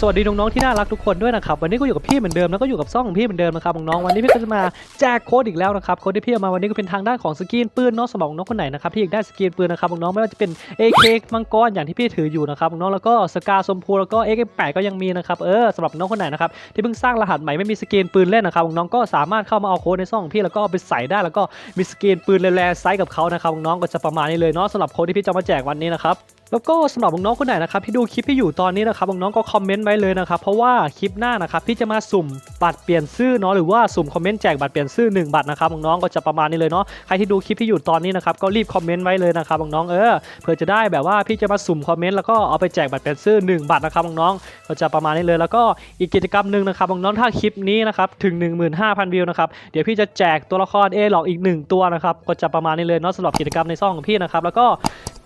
สวัสดีน้องๆที่น่ารักทุกคนด้วยนะครับวันนี้ก็อยู่กับพี่เหมือนเดิมแล้วก็อยู่กับซ่องของพี่เหมือนเดิมนะครับน้องๆวันนี้พี่ก็จะมาแจกโค้ดอีกแล้วนะครับโค้ดที่พี่เอามาวันนี้ก็เป็นทางด้านของสกินปืนเนาะสำหรับน้องคนไหนนะครับที่อยากได้สกินปืนนะครับน้องๆไม่ว่าจะเป็น AK มังกรอย่างที่พี่ถืออยู่นะครับน้องๆแล้วก็สกาสมพูแล้วก็ AK8 ก็ยังมีนะครับเออสำหรับน้องคนไหนนะครับที่เพิ่งสร้างรหัสใหม่ไม่มีสกินปืนเล่นนะครับน้องๆก็สามารถเข้ามาเอาโค้ดในซ่องของพี่แล้วก็เอาไปใส่ได้แล้วก็มีสกินปืนแร่ๆไซส์กับเขานะครับน้องก็จะประมาณนี้เลยเนาะสำหรับโค้ดที่พี่จะมาแจกวันนี้นะครับ แล้วก็สำหรับน้องๆคนไหนนะครับที่ดูคลิปที่อยู่ตอนนี้นะครับน้องๆก็คอมเมนต์ไว้เลยนะครับเพราะว่าคลิปหน้านะครับพี่จะมาสุ่มบัตรเปลี่ยนชื่อเนาะหรือว่าสุ่มคอมเมนต์แจกบัตรเปลี่ยนชื่อ1บัตรนะครับน้องๆก็จะประมาณนี้เลยเนาะใครที่ดูคลิปที่อยู่ตอนนี้นะครับก็รีบคอมเมนต์ไว้เลยนะครับน้องๆเออเพื่อจะได้แบบว่าพี่จะมาสุ่มคอมเมนต์แล้วก็เอาไปแจกบัตรเปลี่ยนชื่อ1บัตรนะครับน้องๆก็จะประมาณนี้เลยแล้วก็อีกกิจกรรมหนึ่งนะครับน้องๆถ้าคลิปนี้นะครับถึง 15,000 วิวนะครับเดี๋ยวพี่จะแจกตัวละครเอหลอกอีกหนึ่งตัวนะครับก็จะประมาณนี้เลยเนาะสำหรับกิจกรรมในช่องของพี่นะครับแล้วก็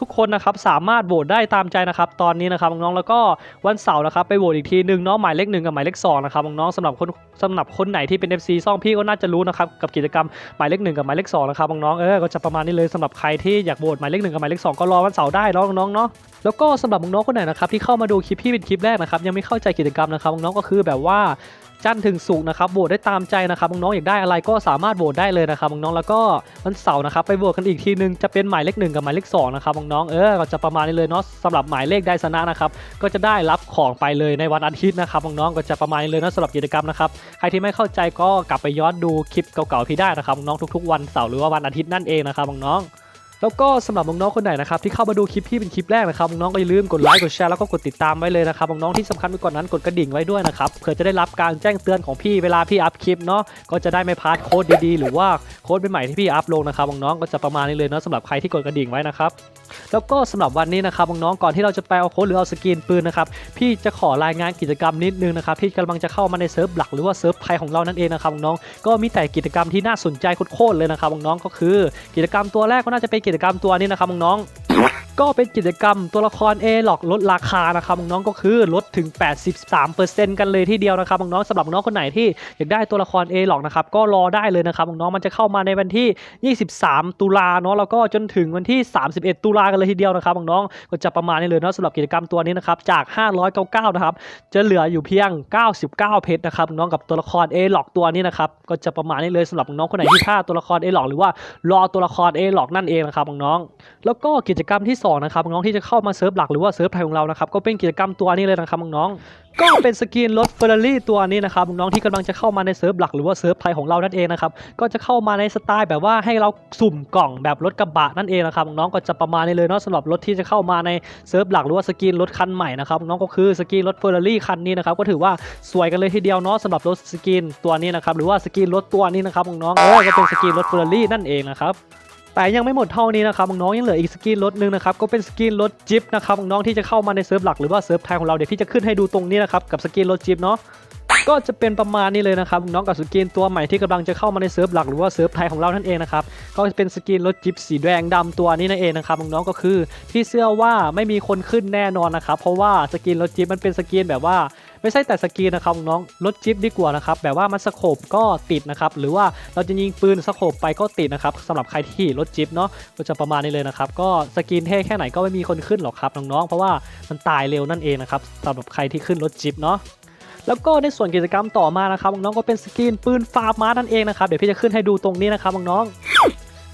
ทุกคนนะครับสามารถโหวตได้ตามใจนะครับตอนนี้นะครับน้องๆแล้วก็วันเสาร์นะครับไปโหวตอีกทีหนึ่งเนาะหมายเลขหนึ่งกับหมายเลขสองนะครับน้องๆสำหรับคนสำหรับคนไหนที่เป็น FC ซ่องพี่ก็น่าจะรู้นะครับกับกิจกรรมหมายเลขหนึ่งกับหมายเลขสองนะครับน้องๆเออก็จะประมาณนี้เลยสำหรับใครที่อยากโหวตหมายเลขหนึ่งกับหมายเลขสองก็รอวันเสาร์ได้เนาะน้องๆเนาะแล้วก็สำหรับน้องๆคนไหนนะครับที่เข้ามาดูคลิปพี่เป็นคลิปแรกนะครับยังไม่เข้าใจกิจกรรมนะครับน้องๆก็คือแบบว่า จันทร์ถึงศุกร์นะครับโหวตได้ตามใจนะครับน้องๆอยากได้อะไรก็สามารถโหวตได้เลยนะครับน้องๆแล้วก็วันเสาร์นะครับไปโหวตกันอีกทีนึงจะเป็นหมายเลขหนึ่งกับหมายเลขสองนะครับน้องๆเออก็จะประมาณนี้เลยเนาะสำหรับหมายเลขได้ชนะนะครับก็จะได้รับของไปเลยในวันอาทิตย์นะครับน้องๆก็จะประมาณนี้เลยเนาะสำหรับกิจกรรมนะครับใครที่ไม่เข้าใจก็กลับไปย้อนดูคลิปเก่าๆพี่ได้นะครับน้องๆทุกๆ วันเสาร์หรือว่าวันอาทิตย์นั่นเองนะครับน้องๆ แล้วก็สำหรับน้องๆคนไหนนะครับที่เข้ามาดูคลิปพี่เป็นคลิปแรกนะครับน้องก็อย่าลืมกดไลค์กดแชร์แล้วก็กดติดตามไว้เลยนะครับน้องๆที่สำคัญไปกว่านั้นกดกระดิ่งไว้ด้วยนะครับเพื่อจะได้รับการแจ้งเตือนของพี่เวลาพี่อัพคลิปเนาะก็จะได้ไม่พลาดโค้ดดีๆ หรือว่าโค้ดใหม่ๆที่พี่อัพลงนะครับน้องๆก็จะประมาณนี้เลยเนาะสำหรับใครที่กดกระดิ่งไว้นะครับแล้วก็สำหรับวันนี้นะครับน้องๆก่อนที่เราจะไปเอาโค้ดหรือเอาสกินปืนนะครับพี่จะขอรายงานกิจกรรมนิดนึงนะครับพี่กำลังจะเข้ามาในเซิร์ฟหลักหรือว่าเซิร์ฟไทยของเรานั่นเองนะครับน้องก็มีแต่กิจกรรมที่น่าสนใจโคตรเลยนะครับน้องก็คือ กิจกรรมตัวแรกก็น่าจะเป็นกิจกรรมตัวนี้นะครับน้องๆ ก็เป็นกิจกรรมตัวละคร A หลอกลดราคานะครับน้องก็คือลดถึง 83%กันเลยทีเดียวนะครับน้องสำหรับน้องคนไหนที่อยากได้ตัวละคร A หลอกนะครับก็รอได้เลยนะครับน้องมันจะเข้ามาในวันที่ 23 ตุลาเนาะแล้วก็จนถึงวันที่ 31 ตุลากันเลยทีเดียวนะครับน้องก็จะประมาณนี้เลยเนาะสำหรับกิจกรรมตัวนี้นะครับจาก 599 นะครับจะเหลืออยู่เพียง 99 เพชรนะครับน้องกับตัวละคร A หลอกตัวนี้นะครับก็จะประมาณนี้เลยสำหรับน้องคนไหนที่ฆ่าตัวละคร A หลอกหรือว่ารอตัวละคร A หลอกนั่นเองนะครับน้องแล้วก็กิจกรรมที่2นะครับน้องที่จะเข้ามาเซิร์ฟหลักหรือว่าเซิร์ฟไทยของเรานะครับก็เป็นกิจกรรมตัวนี้เลยนะครับน้องก็เป็นสกินรถเฟอร์รารี่ตัวนี้นะครับน้องที่กำลังจะเข้ามาในเซิร์ฟหลักหรือว่าเซิร์ฟไทยของเรานั่นเองนะครับก็จะเข้ามาในสไตล์แบบว่าให้เราสุ่มกล่องแบบรถกระบะนั่นเองนะครับน้องก็จะประมาณนี้เลยเนาะสำหรับรถที่จะเข้ามาในเซิร์ฟหลักหรือว่าสกินรถคันใหม่นะครับน้องก็คือสกินรถเฟอร์รารี่คันนี้นะครับก็ถือว่าสวยกันเลยทีเดียวเนาะสำหรับรถสกินตัวนี้นะครับหรือว่าสกินรถตัวนี้นะครับน้องเออก็เป็นสกินรถเฟอร์รารี่นั่นเองนะครับ แต่ยังไม่หมดเท่านี้นะครับน้องยังเหลืออีกสกินรถหนึ่งนะครับก็เป็นสกินรถจิ๊บนะครับน้องที่จะเข้ามาในเซิร์ฟหลักหรือว่าเซิร์ฟไทยของเราเดี๋ยวพี่จะขึ้นให้ดูตรงนี้นะครับกับสกินรถจิ๊บเนาะก็จะเป็นประมาณนี้เลยนะครับน้องกับสกินตัวใหม่ที่กำลังจะเข้ามาในเซิร์ฟหลักหรือว่าเซิร์ฟไทยของเรานั่นเองนะครับก็จะเป็นสกินรถจิ๊บสีแดงดำตัวนี้นั่นเองนะครับน้องก็คือพี่เชื่อว่าไม่มีคนขึ้นแน่นอนนะครับเพราะว่าสกินรถจิ๊บมันเป็นสกินแบบว่า ไม่ใช่แต่สกีนนะครับน้องรถจิ๊บดีกว่านะครับแบบว่ามันสโคบก็ติดนะครับหรือว่าเราจะยิงปืนสโคบไปก็ติดนะครับสำหรับใครที่รถจิ๊บเนาะก็จะประมาณนี้เลยนะครับก็สกีนเท่แค่ไหนก็ไม่มีคนขึ้นหรอกครับน้องๆเพราะว่ามันตายเร็วนั่นเองนะครับสำหรับใครที่ขึ้นรถจิ๊บเนาะแล้วก็ในส่วนกิจกรรมต่อมานะครับน้องก็เป็นสกรีนปืนฟาร์มานั่นเองนะครับเดี๋ยวพี่จะขึ้นให้ดูตรงนี้นะครับน้อง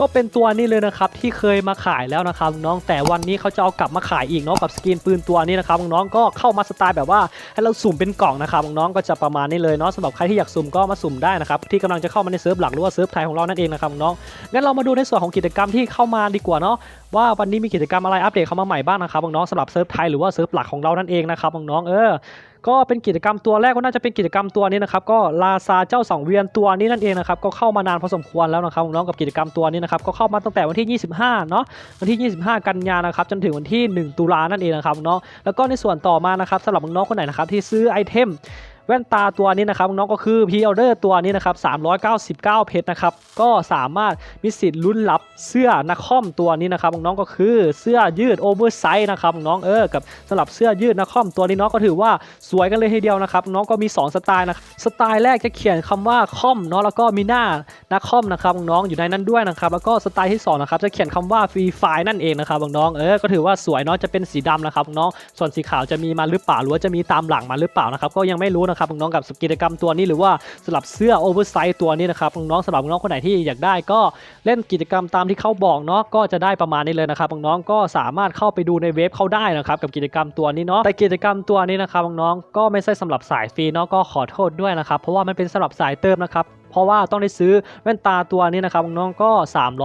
ก็เป็นตัวนี้เลยนะครับที่เคยมาขายแล้วนะครับน้องแต่วันนี้เขาจะเอากลับมาขายอีกเนาะกับสกินปืนตัวนี้นะครับน้องก็เข้ามาสไตล์แบบว่าให้เราสุ่มเป็นกล่องนะครับน้องก็จะประมาณนี้เลยเนาะสำหรับใครที่อยากสุ่มก็มาสุ่มได้นะครับที่กำลังจะเข้ามาในเซิร์ฟหลักหรือว่าเซิร์ฟไทยของเรานั่นเองนะครับน้องงั้นเรามาดูในส่วนของกิจกรรมที่เข้ามาดีกว่าเนาะ ว่าวันนี้มีกิจกรรมอะไรอัปเดตเข้ามาใหม่บ้างนะครับน้องสำหรับเซิร์ฟไทยหรือว่าเซิร์ฟหลักของเรานั่นเองนะครับน้องเออก็เป็นกิจกรรมตัวแรกก็น่าจะเป็นกิจกรรมตัวนี้นะครับก็ลาซาเจ้าสองเวียนตัวนี้นั่นเองนะครับก็เข้ามานานพอสมควรแล้วนะครับน้องกับกิจกรรมตัวนี้นะครับก็เข้ามาตั้งแต่วันที่ 25เนาะวันที่ 25 กันยานะครับจนถึงวันที่ 1 ตุลานั่นเองนะครับเนาะแล้วก็ในส่วนต่อมานะครับสำหรับน้องคนไหนนะครับที่ซื้อไอเทม แว่นตาตัวนี้นะครับน้องก็คือพีออเดอร์ตัวนี้นะครับ399 เพชรนะครับก็สามารถมีสิทธิ์ลุ้นรับเสื้อนักคอมตัวนี้นะครับน้องก็คือเสื้อยืดโอเวอร์ไซส์นะครับน้องเออกับสำหรับเสื้อยืดนักคอมตัวนี้เนาะก็ถือว่าสวยกันเลยทีเดียวนะครับน้องก็มี 2 สไตล์นะสไตล์แรกจะเขียนคำว่าคอมเนาะแล้วก็มีหน้านักคอมนะครับน้องอยู่ในนั้นด้วยนะครับแล้วก็สไตล์ที่สองนะครับจะเขียนคำว่าฟรีไฟนั่นเองนะครับน้องเออก็ถือว่าสวยเนาะจะเป็นสีดำนะครับน้องส่วนสีขาวจะมีมาหรือเปล่าหรือว่าจะมีตามหลังมาหรือเปล่านะครับก็ยังไม่รู้นะครับน้องๆกับกิจกรรมตัวนี้หรือว่าสลับเสื้อโอเวอร์ไซส์ตัวนี้นะครับน้องๆสำหรับน้องคนไหนที่อยากได้ก็เล่นกิจกรรมตามที่เขาบอกเนาะก็จะได้ประมาณนี้เลยนะครับน้องๆก็สามารถเข้าไปดูในเว็บเขาได้นะครับกับกิจกรรมตัวนี้เนาะแต่กิจกรรมตัวนี้นะครับน้องๆก็ไม่ใช่สำหรับสายฟรีเนาะก็ขอโทษด้วยนะครับเพราะว่ามันเป็นสำหรับสายเติมนะครับ เพราะว่าต้องได้ซื้อแว่นตาตัวนี้นะครับน้องก็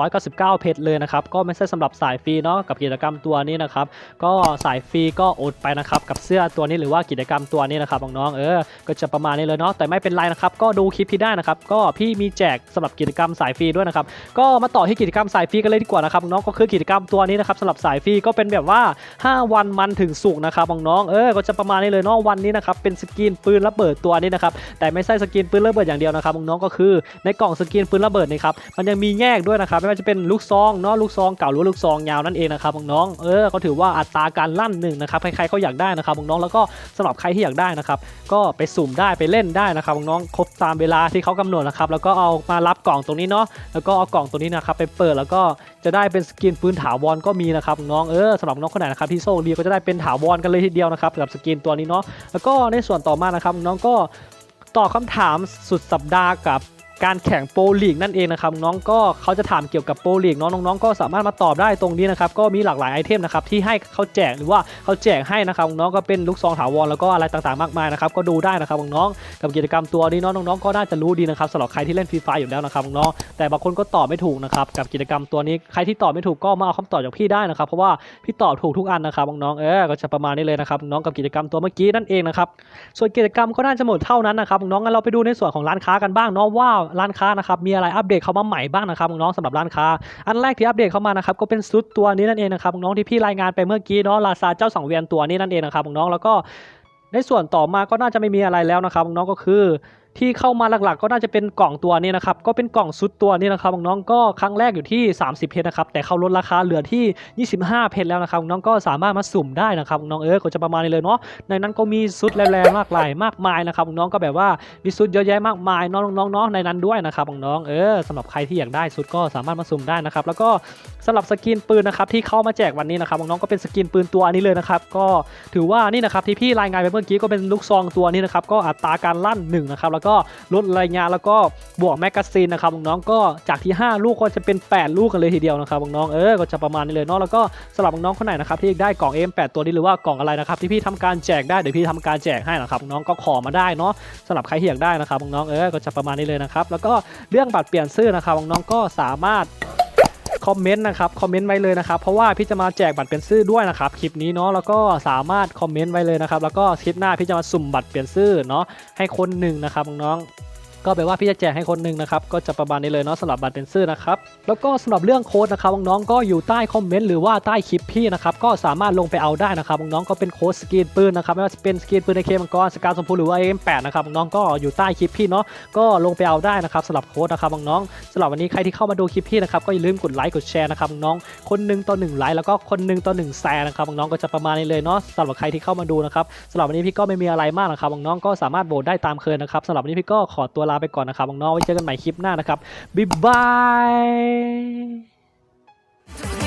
399 เพชรเลยนะครับก็ไม่ใช่สำหรับสายฟรีเนาะกับกิจกรรมตัวนี้นะครับก็สายฟรีก็อดไปนะครับกับเสื้อตัวนี้หรือว่ากิจกรรมตัวนี้นะครับน้องเออก็จะประมาณนี้เลยเนาะแต่ไม่เป็นไรนะครับก็ดูคลิปพี่ได้นะครับก็พี่มีแจกสำหรับกิจกรรมสายฟรีด้วยนะครับก็มาต่อที่กิจกรรมสายฟรีกันเลยดีกว่านะครับน้องก็คือกิจกรรมตัวนี้นะครับสำหรับสายฟรีก็เป็นแบบว่า 5 วันมันถึงสุกนะครับน้องเออก็จะประมาณนี้เลยเนาะวันนี้นะครับเป็นสกินปืนระเบิดตัวนี้นะครับแต่ไม่ใช่สกินปืนระเบิดอย่างเดียวนะครับน้องก็คือในกล่องสกินปืนระเบิดนี่ครับมันยังมีแยกด้วยนะครับไม่ว่าจะเป็นลูกซองเนาะลูกซองเก่าหรือลูกซองยาวนั่นเองนะครับน้องเออก็ถือว่าอัตราการลั่นหนึ่งนะครับใครๆก็อยากได้นะครับน้องแล้วก็สำหรับใครที่อยากได้นะครับก็ไปสุ่มได้ไปเล่นได้นะครับน้องครบตามเวลาที่เขากำหนดนะครับแล้วก็เอามารับกล่องตรงนี้เนาะแล้วก็เอากล่องตรงนี้นะครับไปเปิดแล้วก็จะได้เป็นสกินปืนถาวรก็มีนะครับน้องเออสำหรับน้องคนไหนนะครับที่โชคดีก็จะได้เป็นถาวรกันเลยทีเดียวนะครับกับสกินตัวนี้เนาะแล้วก็ในส่วนต่อมานะครับน้องก็ ตอบคำถามสุดสัปดาห์กับ การแข่งโปรลีกนั่นเองนะครับน้องก็เขาจะถามเกี่ยวกับโปรลีกน้องน้องก็สามารถมาตอบได้ตรงนี้นะครับก็มีหลากหลายไอเทมนะครับที่ให้เขาแจกหรือว่าเขาแจกให้นะครับน้องก็เป็นลูกซองถาวรแล้วก็อะไรต่างๆมากมายนะครับก็ดูได้นะครับน้องกับกิจกรรมตัวนี้น้องน้องก็น่าจะรู้ดีนะครับสำหรับใครที่เล่นฟรีไฟอยู่แล้วนะครับน้องแต่บางคนก็ตอบไม่ถูกนะครับกับกิจกรรมตัวนี้ใครที่ตอบไม่ถูกก็มาเอาคำตอบจากพี่ได้นะครับเพราะว่าพี่ตอบถูกทุกอันนะครับน้องเออก็จะประมาณนี้เลยนะครับน้องกับกิจกรรมตัวเมื่อกี้นั่นเองนะครับส่วนกิจกรรมก็น่าจะหมดเท่านั้นนะครับน้องงั้นเราไปดูในส่วนของร้านค้ากันบ้างเนาะว่าร้านค้านะครับมีอะไรอัปเดตเข้ามาใหม่บ้างนะครับน้องสำหรับร้านค้า อันแรกที่อัปเดตเข้ามานะครับก็เป็นซุดตัวนี้นั่นเองนะครับน้องที่พี่รายงานไปเมื่อกี้เนาะลาซาเจ้าสังเวียนตัวนี้นั่นเองนะครับน้องแล้วก็ในส่วนต่อมาก็น่าจะไม่มีอะไรแล้วนะครับน้องก็คือ ที่เข้ามาหลักๆ ก็น่าจะเป็นกล่องตัวนี้นะครับก็เป็นกล่องซุดตัวนี้นะครับน้องๆก็ครั้งแรกอยู่ที่ 30 เพชรนะครับแต่เขาลดราคาเหลือที่ 25 เพชรแล้วนะครับน้องก็สามารถมาสุ่มได้นะครับน้องเออก็จะประมาณนี้เลยเนาะในนั้นก็มีซุดแรงๆมากหลายมากมายนะครับน้องก็แบบว่ามีซุดเยอะแยะมากมายน้องๆเนาะในนั้นด้วยนะครับน้องเออสำหรับใครที่อยากได้ซุดก็สามารถมาสุ่มได้นะครับแล้วก็สำหรับสกินปืนนะครับที่เข้ามาแจกวันนี้นะครับน้องๆก็เป็นสกินปืนตัวนี้เลยนะครับก็ถือว่านี่นะครับที่พี่รายงานไปเมื่อกี้ก็เป็นลูกซองตัวนี้นะครับก็อัตราการลั่นหนึ่งนะครับแล้วก็ลดระยงาแล้วก็บวกแมกกาซีนนะครับน้องๆก็จากที่ 5 ลูกก็จะเป็น 8 ลูกกันเลยทีเดียวนะครับน้องๆเออก็จะประมาณนี้เลยเนาะแล้วก็สำหรับน้องคนไหนนะครับที่ได้กล่อง M8 ตัวนี้หรือว่ากล่องอะไรนะครับที่พี่ทำการแจกได้เดี๋ยวพี่ทำการแจกให้นะครับน้องก็ขอมาได้เนาะสำหรับใครที่อยากได้นะครับน้องเออก็จะประมาณนี้เลยนะครับแล้วก็เรื่องบัตรเปลี่ยนชื่อนะครับน้องๆก็สามารถ คอมเมนต์นะครับคอมเมนต์ไว้เลยนะครับเพราะว่าพี่จะมาแจกบัตรเปลี่ยนชื่อด้วยนะครับคลิปนี้เนาะแล้วก็สามารถคอมเมนต์ไว้เลยนะครับแล้วก็คลิปหน้าพี่จะมาสุ่มบัตรเปลี่ยนชื่อเนาะให้คนหนึ่งนะครับน้อง ก็แปลว่าพี่จะแจกให้คนหนึ่งนะครับ ก็จะประมาณนี้เลยเนาะสำหรับบัตรเปลี่ยนชื่อนะครับ แล้วก็สำหรับเรื่องโค้ดนะครับน้องๆก็อยู่ใต้คอมเมนต์หรือว่าใต้คลิปพี่นะครับ ก็สามารถลงไปเอาได้นะครับน้องๆก็เป็นโค้ดสกรีนปืนนะครับ ไม่ว่าจะเป็นสกรีนปืนในเคมังกรสกาสมพูหรือว่า M8 นะครับน้องก็อยู่ใต้คลิปพี่เนาะ ก็ลงไปเอาได้นะครับสำหรับโค้ดนะครับน้องสำหรับวันนี้ใครที่เข้ามาดูคลิปพี่นะครับก็อย่าลืมกดไลค์กดแชร์นะครับน้องคนหนึ่งต่อหนึ่งไลค์แล้วก็คนหนึ่งต่อหนึ่งแชร์นะครับน้องก็จะประมาณนี้เลยเนาะสำหรับใครที่เข้ามาดูนะครับสำหรับวันนี้พี่ก็ไม่มีอะไรมากนะครับน้องก็สามารถโหวตได้ตามเคยนะครับสำหรับวันนี้พี่ก็ขอตัวาไปก่อนนะครับน้องๆไว้เจอกันใหม่คลิปหน้านะครับบ๊ายบาย